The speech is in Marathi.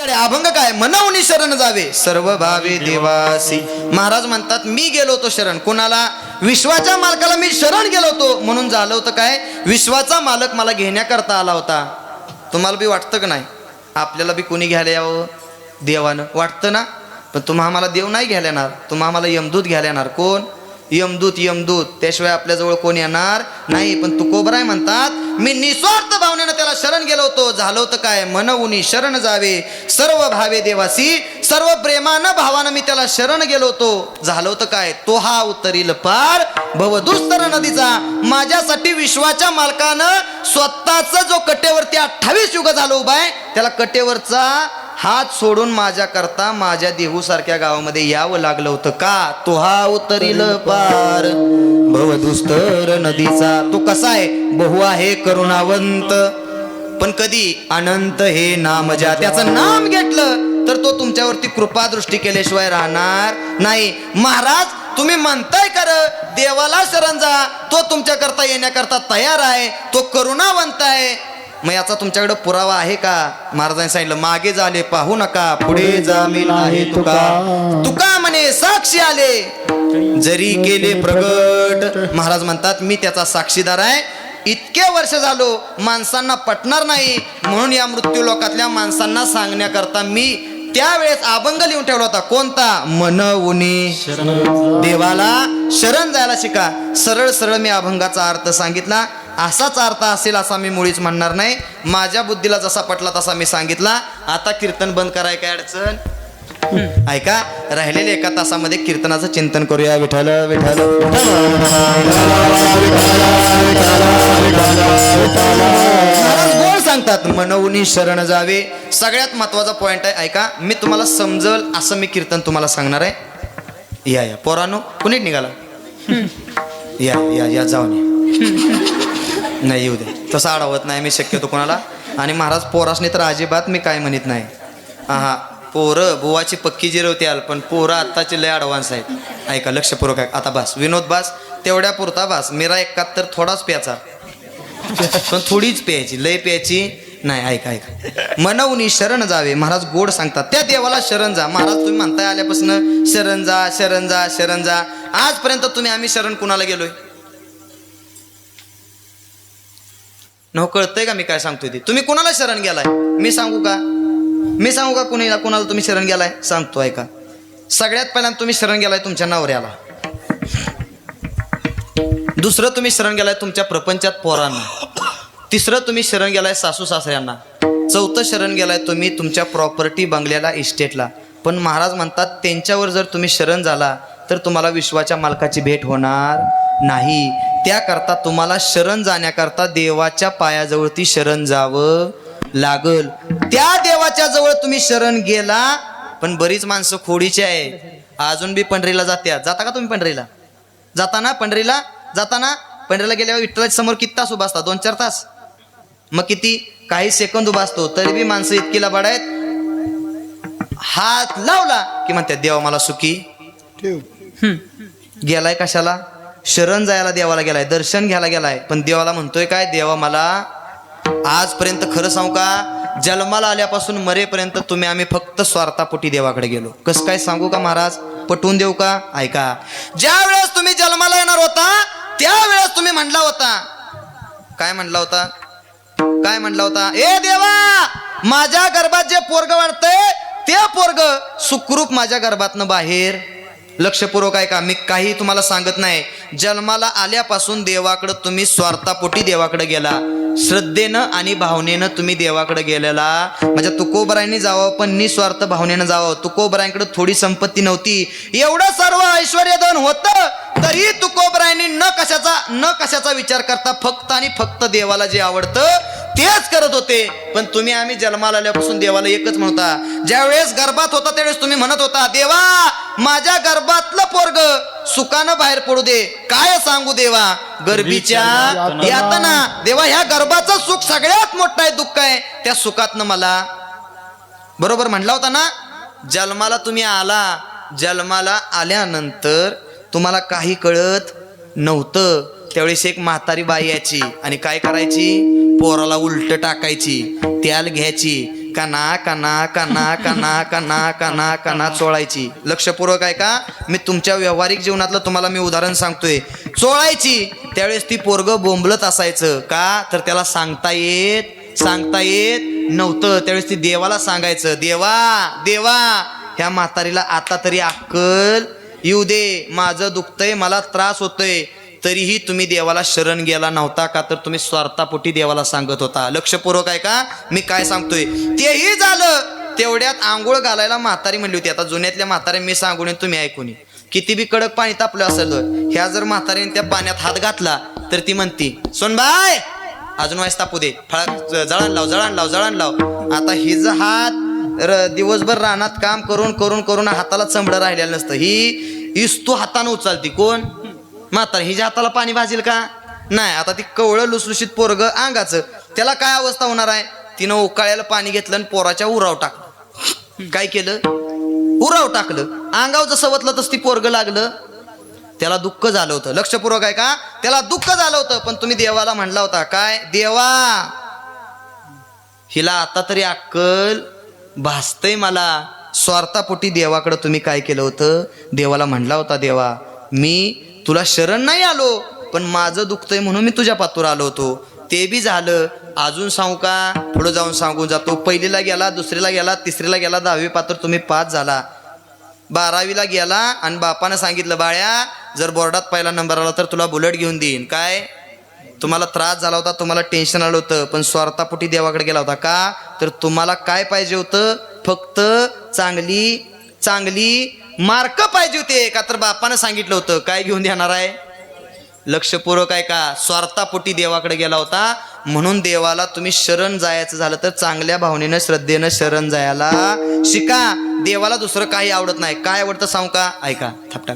अभंग काय? मनवनी शरण जावे. सर्व भावे देवासी. महाराज म्हणतात मी गेलो होतो शरण. कोणाला? विश्वाच्या मालकाला मी शरण गेलो होतो. म्हणून झालं होतं काय? विश्वाचा मालक मला घेण्याकरता आला होता. तुम्हाला बी वाटतं का नाही? आपल्याला बी कोणी घ्यायला यावं? देवानं. वाटतं ना? पण तुम्हा आम्हाला देव नाही घ्यायला येणार. तुम्हा आम्हाला यमदूत घ्यायला येणार. कोण? यमदूत यमदूत त्याशिवाय आपल्याजवळ कोण येणार नाही. पण तुकोबराय म्हणतात मी निस्वार्थ भावनेनं त्याला शरण गेलो होतो. झालं होतं काय? मनवुनी शरण जावे. सर्व भावे देवासी सर्व प्रेमानं भावानं मी त्याला शरण गेलो होतो. झालो होतं काय? तो हा उतरील पार भवदुस्तर नदीचा. माझ्यासाठी विश्वाच्या मालकानं स्वतःच जो कटेवरती अठ्ठावीस युग झालो उभाय त्याला कटेवरचा हात सोडून माझ्या करता माझ्या देहू सारख्या गावामध्ये यावं लागलं होतं का? तो हा उतरील पार. भवदुस्तर नदीचा. तो कसा आहे? बहु आहे करुणावंत. पण कधी अनंत हे नाम ज्या त्याचं नाम घेतलं तर तो तुमच्यावरती कृपा दृष्टी केल्याशिवाय राहणार नाही. महाराज तुम्ही म्हणताय कर देवाला शरण जा. तो तुमच्याकरता येण्याकरता तयार आहे. तो करुणावंत आहे. मग याचा तुमच्याकडे पुरावा आहे का? महाराजांनी सांगितलं मागे झाले पाहू नका पुढे जामीन आहे तुका. तुका म्हणे साक्षी आले. जरी केले प्रगट महाराज म्हणतात मी त्याचा साक्षीदार आहे. इतके वर्ष झालो माणसांना पटणार नाही. म्हणून या मृत्यू लोकातल्या माणसांना सांगण्याकरता मी त्यावेळेस अभंग लिहून ठेवला होता. कोणता? मन उनी देवाला शरण जायला शिका. सरळ सरळ मी अभंगाचा अर्थ सांगितला. असाच अर्थ असेल असा मी मुळीच म्हणणार नाही. माझ्या बुद्धीला जसा पटला तसा मी सांगितला. आता कीर्तन बंद कराय काय अडचण? ऐका राहिलेल्या एका तासामध्ये कीर्तनाचं चिंतन करूया. विठ्ठल विठ्ठल महाराज गोड सांगतात मनवुनी शरण जावे. सगळ्यात महत्त्वाचा पॉइंट आहे ऐका मी तुम्हाला समजल असं मी कीर्तन तुम्हाला सांगणार आहे. या या. पोरानो कुणी निघाला? या या या जाऊन या. नाही येऊ दे. तसं अडवत नाही मी शक्यतो कोणाला. आणि महाराज पोरासने तर अजिबात मी काय म्हणत नाही. हा पोरं बुवाची पक्की जिरवत्याल पण पोरं आत्ताचे लय ॲडव्हान्स आहेत. ऐका लक्षपूर्वक आहे आता बास. विनोद बास तेवढ्या पुरता बास. मेरा एकाहत्तर थोडाच प्याचा. पण थोडीच प्यायची. लय प्यायची नाही. ऐका ऐका. मनवनी शरण जावे. महाराज गोड सांगतात. त्या देवाला शरण जा. महाराज तुम्ही म्हणताय आल्यापासून शरण जा शरण जा शरण जा. आजपर्यंत तुम्ही आम्ही शरण कुणाला गेलोय? न कळतंय का मी काय सांगतोय ते? तुम्ही कुणाला शरण गेलाय? मी सांगू का? मी सांगू का कुणी कुणाला तुम्ही शरण गेलाय? सांगतो ऐका. सगळ्यात पहिल्यांदा तुम्ही शरण गेलाय तुमच्या नवऱ्याला. दुसरं तुम्ही शरण गेलाय तुमच्या प्रपंचात पोरांना. तिसरं तुम्ही शरण गेलाय सासू सासऱ्यांना. चौथं शरण गेलाय तुम्ही तुमच्या प्रॉपर्टी बंगल्याला इस्टेटला पण महाराज म्हणतात त्यांच्यावर जर तुम्ही शरण झाला तर तुम्हाला विश्वाच्या मालकाची भेट होणार नाही. त्याकरता तुम्हाला शरण जाण्याकरता देवाच्या पायाजवळ ती शरण जावं लागल. त्या देवाच्या जवळ तुम्ही शरण गेला पण बरीच माणसं खोडीची आहे. अजून बी पंढरीला जात्या जाता का तुम्ही पंढरीला? जाताना पंढरीला? जाताना? पंढरीला गेल्यावर विठ्ठलाच्या समोर किती तास उभा असता? दोन चार तास? मग किती? काही सेकंद उभा असतो. तरी बी माणसं इतकी लबाड आहेत. हात लावला की म्हणतात देवा मला सुखी. गेलाय कशाला? शरण जायला देवाला गेलाय दर्शन घ्यायला गेलाय. पण देवाला म्हणतोय काय देवा मला आजपर्यंत खरं सांगू का जन्माला आल्यापासून मरेपर्यंत तुम्ही आम्ही फक्त स्वार्थापोटी देवाकडे गेलो. कसं काय सांगू का महाराज? पटवून देऊ का? ऐका. ज्या वेळेस तुम्ही जन्माला येणार होता त्यावेळेस तुम्ही म्हणला होता. काय म्हणला होता? काय म्हणला होता? ए देवा माझ्या गर्भात जे पोरग वाढतंय ते पोरग सुखरूप माझ्या गर्भातनं बाहेर लक्षपूर्वक आहे का मी काही तुम्हाला सांगत नाही. जन्माला आल्यापासून देवाकडं तुम्ही स्वार्थापोटी देवाकडे गेला. श्रद्धेनं आणि भावनेनं तुम्ही देवाकडे गेलेला. म्हणजे तुकोबरायांनी जावं पण निस्वार्थ भावनेनं जावं. तुकोबरायांकडे थोडी संपत्ती नव्हती. एवढं सर्व ऐश्वर्यधन होतं तरी तुकोबरायांनी न कशाचा न कशाचा विचार करता फक्त आणि फक्त देवाला जे आवडतं तेच करत होते. पण तुम्ही आम्ही जन्माला आल्यापासून देवाला एकच म्हणता. ज्या वेळेस गर्भात होता त्यावेळेस तुम्ही म्हणत होता देवा माझ्या गर्भातलं पोरग सुखानं बाहेर पडू दे. काय सांगू देवा? गर्भीच्या यातना. देवा ह्या गर्भाचं सुख सगळ्यात मोठं आहे दुःख आहे. त्या सुखातनं मला बरोबर म्हणला होता ना? जन्माला तुम्ही आला. जन्माला आल्यानंतर तुम्हाला काही कळत नव्हतं. त्यावेळेस एक म्हातारी बाई यायची आणि काय करायची? पोराला उलट टाकायची त्याल घ्यायची कना कना कना कना कना कना कना चोळायची. लक्षपूर्वक आहे का मी तुमच्या व्यावहारिक जीवनातलं तुम्हाला मी उदाहरण सांगतोय. चोळायची. त्यावेळेस ती पोरग बोंबलत असायचं. का? तर त्याला सांगता येत सांगता येत नव्हतं. त्यावेळेस ती देवाला सांगायचं देवा देवा ह्या म्हातारीला आता तरी अक्कल येऊ दे. माझं दुखतंय मला त्रास होतोय. तरीही तुम्ही देवाला शरण गेला नव्हता का? तर तुम्ही स्वार्थापोटी देवाला सांगत होता. लक्षपूर्वक आहे का? मी काय सांगतोय? तेही झालं. तेवढ्यात आंघोळ घालायला म्हातारी म्हणली होती. आता जुन्यातल्या म्हातारे मी सांगून तुम्ही ऐकून किती बी कडक पाणी तापलं असेल ह्या जर म्हातारीने त्या पाण्यात हात घातला तर ती म्हणती सोनबाय अजून वाईस तापू दे. फळा जळण लाव जळण लाव जळण लाव. आता हिज हात र दिवसभर रानात काम करून करून करून हाताला चंबडं राहिलेलं नसतं. ही इस्तू हातानं उचलती. कोण? म्हातारा हिच्या हाताला पाणी भाजेल का? नाही आता ती कवळं लुसलुशीत पोरग अंगाचं. त्याला काय अवस्था होणार आहे? तिनं उकाळ्याला पाणी घेतलं आणि पोराच्या उराव टाकलं. काय केलं? उराव टाकलं. अंगाव जसं वतलं तसं ती पोरग लागलं. त्याला दुःख झालं होतं. लक्षपूर्वक आहे का त्याला दुःख झालं होतं पण तुम्ही देवाला म्हणला होता. काय? देवा! हिला आता तरी अक्कल भासतय मला. स्वार्थापोटी देवाकडं तुम्ही काय केलं होतं? देवाला म्हणला होता देवा मी तुला शरण नाही आलो पण माझं दुखतंय म्हणून मी तुझ्या पातूर आलो होतो. ते बी झालं. अजून सांगू का? पुढं जाऊन सांगून जातो. पहिलीला गेला दुसरीला गेला तिसरीला गेला दहावी पात्र तुम्ही पाच झाला. बारावीला गेला आणि बापानं सांगितलं बाळ्या जर बोर्डात पहिला नंबर आला तर तुला बुलेट घेऊन देईन. काय? तुम्हाला त्रास झाला होता तुम्हाला टेन्शन आलं होतं पण स्वार्थापोटी देवाकडे गेला होता का? तर तुम्हाला काय पाहिजे होतं? फक्त चांगली चांगली मार्क पाहिजे होते का तर बापानं सांगितलं होतं काय घेऊन देणार आहे? लक्षपूर्वक आहे का स्वार्थापोटी देवाकडे गेला होता. म्हणून देवाला तुम्ही शरण जायचं झालं तर चांगल्या भावनेनं श्रद्धेनं शरण जायला शिका. देवाला दुसरं काही आवडत नाही. काय आवडतं सांगू का? ऐका थापटा